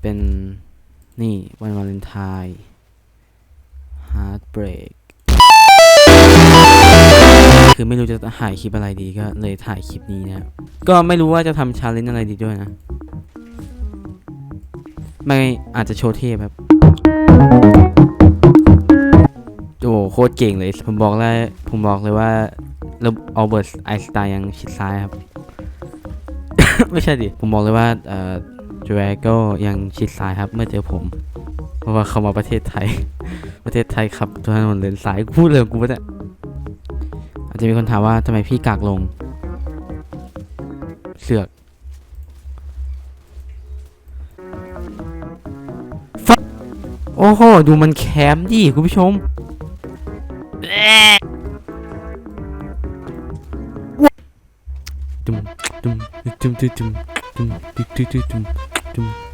เป็นนี่วันวาเลนไทน์ Heartbreak คือไม่รู้จะถ่ายคลิปอะไรดีก็เลยถ่ายคลิปนี้นะครับก็ไม่รู้ว่าจะทำชาเลนจ์อะไรดีด้วยนะ ไม่อาจจะโชว์เทพครับโอ้โหโคตรเก่งเลย ผมบอกเลยผมบอกเลยว่าเระบบอัลเบิร์ตไอน์สไตน์ยังชิดซ้ายครับ ไม่ใช่ดิ ผมบอกเลยว่าเอ่อ จูแรก็ยังชิดซ้ายครับเมื่อเจอผม เพราะว่าเขามาประเทศไทย ประเทศไทยครับถนนเลนซ้ายกูพูดเลยกูไม่ได้อาจจะมีคนถามว่าทำไมพี่กากลง เสือกโอ้โห ดูมันแคมป์ดิคุณผู้ชมตุ้มตุ้มตุ้มตุ้มตุ้มตุ้มตุ้มตุ้ม Assalamualaikum.